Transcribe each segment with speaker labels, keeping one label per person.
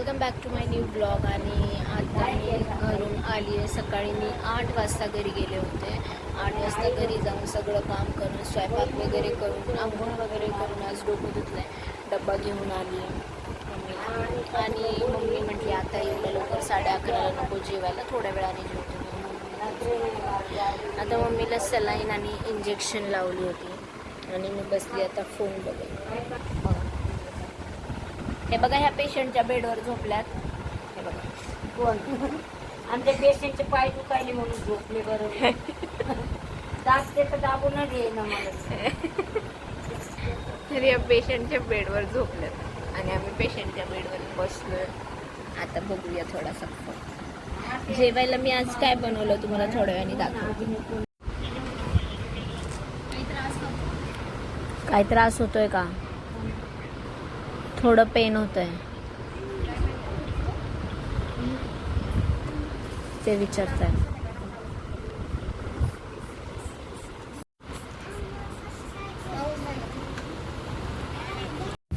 Speaker 1: Welcome back to my new blog. आणि आता मी घरून आली आहे. सकाळी मी आठ वाजता घरी गेले होते. आठ वाजता घरी जाऊन सगळं काम करून स्वयंपाक वगैरे करून आंघोळ वगैरे करून आज डोकं धुतलं डब्बा घेऊन आली मम्मीला आणि मम्मी म्हटली आता येऊन लवकर साडे अकराला नको जेवायला. थोड्या वेळाने जेवतो. आता मम्मीला सलाईन आणि इंजेक्शन लावली होती. आणि मी बसली आता फोन बघेन हे बघा ह्या पेशंटच्या बेडवर झोपल्यात. हे बघा.
Speaker 2: कोण? आमच्या पेशंटचे पाय दुखायले म्हणून झोपले बरोबर दाबते तर दाबूनच ये ना मला.
Speaker 1: तर या पेशंटच्या बेडवर झोपल्यात. आणि आम्ही पेशंटच्या बेडवर बसलो आता बघूया थोडासा. जेवायला मी आज काय बनवलं तुम्हाला थोड्या वेळाने दाखवते. काय त्रास होतोय का? थोडं पेन होतंय. ते विचारतात.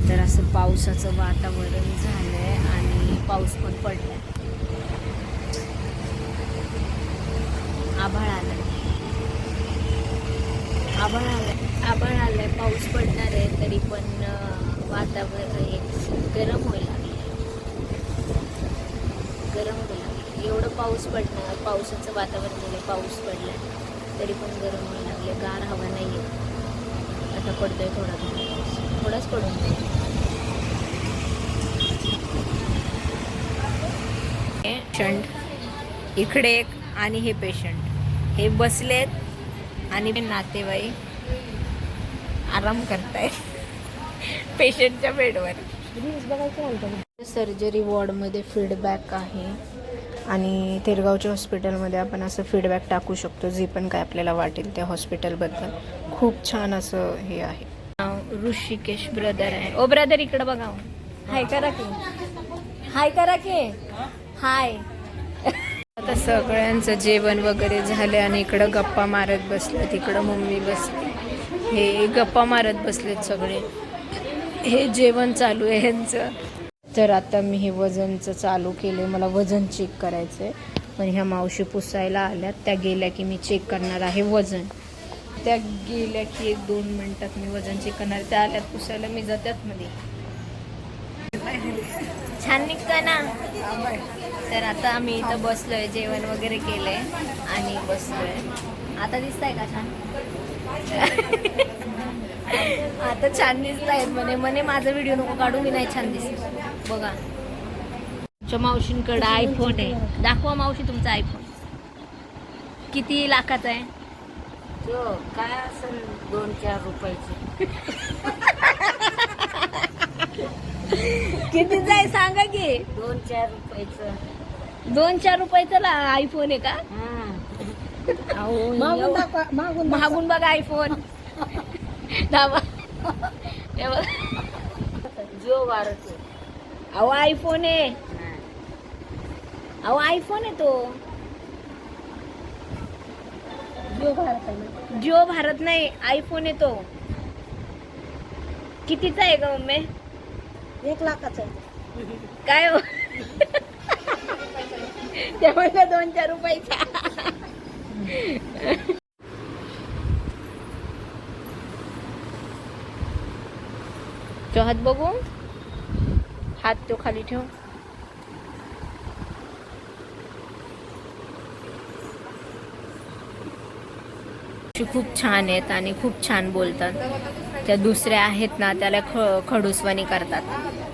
Speaker 1: तर असं पावसाचं वातावरण झालंय आणि पाऊस पण पडलाय. आभाळ आलाय. आभाळ आलंय. आभाळ आलाय. पाऊस पडणार आहे तरी पण वातावरण एक गरम व्हायला लागलंय गरम व्हायला लागलं एवढं पाऊस पडणार पावसाचं वातावरण झालं पाऊस पडला तरी पण गरम व्हायला लागले. गार हवा नाही आहे आता पडतोय थोडा थोडा पाऊस. थोडाच पडून जाईल. पेशंट इकडे एक आणि हे पेशंट हे बसलेत आणि नातेवाईक आराम करतायत. पेशंटच्या बेडवर. सर्जरी वॉर्डमध्ये फीडबॅक आहे आणि तेरगावच्या हॉस्पिटलमध्ये आपण असं फीडबॅक टाकू शकतो जे पण काय आपल्याला वाटेल त्या हॉस्पिटलबद्दल. खूप छान असं हे आहे. नाव ऋषिकेश ब्रदर आहे. ओ ब्रदर इकडं बघा हाय करा की. हाय करा की. हाय आता सगळ्यांचं जेवण वगैरे झालं आणि इकडं गप्पा मारत बसले तिकडं मम्मी बसली. हे गप्पा मारत बसलेत सगळे. हे जेवण चालू आहे ह्यांचं. तर आता मी हे वजनचं चालू केलं मला वजन चेक करायचं आहे पण ह्या मावशी पुसायला आल्यात. त्या गेल्या की मी चेक करणार आहे वजन. त्या गेल्या की एक दोन मिनटात मी वजन चेक करणार त्या आल्यात पुसायला. मी जात्यात मध्ये छान निघता ना. तर आता आम्ही इथं बसलोय. जेवण वगैरे केलंय. आणि बसलोय. आता दिसतंय का छान? आता छान दिसतायत म्हणे. म्हणे माझा व्हिडिओ नको काढू मी नाही छान दिसत. बघा. तुमच्या मावशींकडे आयफोन आहे. दाखवा मावशी तुमचा आयफोन किती लाखाचा आहे?
Speaker 2: तो काय असेल दोन चार रुपयाचे?
Speaker 1: कितीचा आहे सांगा की?
Speaker 2: दोन चार रुपयाचं.
Speaker 1: दोन चार रुपयाचा आयफोन आहे का?
Speaker 2: हा.
Speaker 1: मागून बघा आयफोन.
Speaker 2: जिओ भारत आहे.
Speaker 1: अहो आयफोन आहे.
Speaker 2: हा.
Speaker 1: अहो आयफोन आहे तो. जिओ भारत नाही आयफोन आहे तो. कितीचा आहे का मम्मी?
Speaker 2: एक लाखाचा
Speaker 1: काय हो? ते म्हणलं दोन चार रुपयाचा. तो हात बघू हात तो खाली ठेव खूप छान आहेत आणि खूप छान बोलतात. त्या दुसऱ्या आहेत ना त्याला ख खडूसवाणी करतात.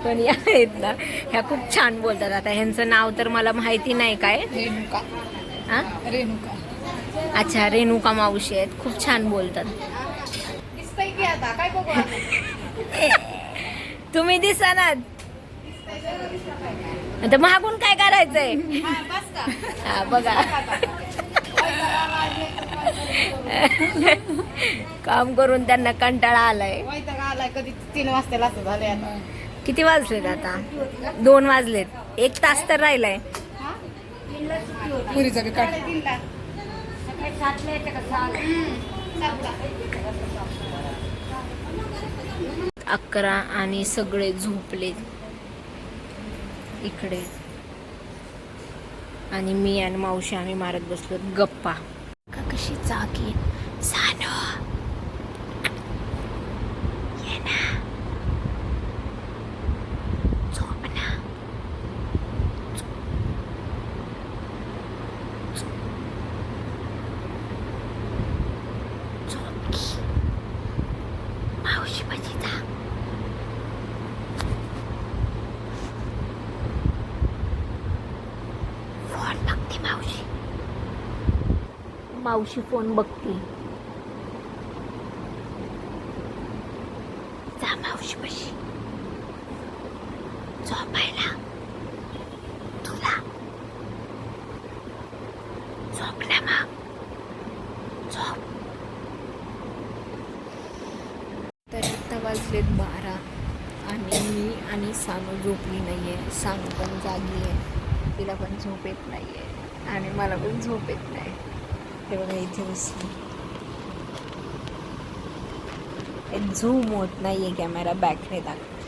Speaker 1: पण या आहेत ना ह्या खूप छान बोलतात. आता ह्यांचं नाव तर मला माहिती नाही काय.
Speaker 3: रेणुका.
Speaker 1: हा
Speaker 3: रेणुका.
Speaker 1: अच्छा रेणुका मावशी आहेत. खूप छान बोलतात. तुम्ही दिसा ना. आता मागून काय करायचंय?
Speaker 3: हा?
Speaker 1: हा बघा. काम करून त्यांना कंटाळा आलाय.
Speaker 3: वैताग आलाय कधी तीन वाजता झालंय
Speaker 1: किती वाजलेत आता? दोन वाजलेत. एक तास तर राहिलाय.
Speaker 3: पुरीचं बी काढ
Speaker 2: सकाळी सातला येते का सहाला?
Speaker 1: अकरा आणि सगळे झोपले. इकडे. आणि मी आणि मावशी आम्ही मारत बसलो. गप्पा. का कशी जागी सानो. ये ना झोप ना झोप की मावशी पाशी जा फोन बघते मावशी मावशी फोन बघते. जा मावशी पशी. झोपायला. तुला. झोप ना मग झोप. तर आत्ता वाजलेत बारा. आणि मी आणि सानू झोपली नाही आहे सानू पण जागी आहे. तिला पण झोप येत नाही आहे आणि मला पण झोप येत नाही. हे बघा इथे बसली. झूम होत नाही आहे कॅमेरा बॅकने दाखव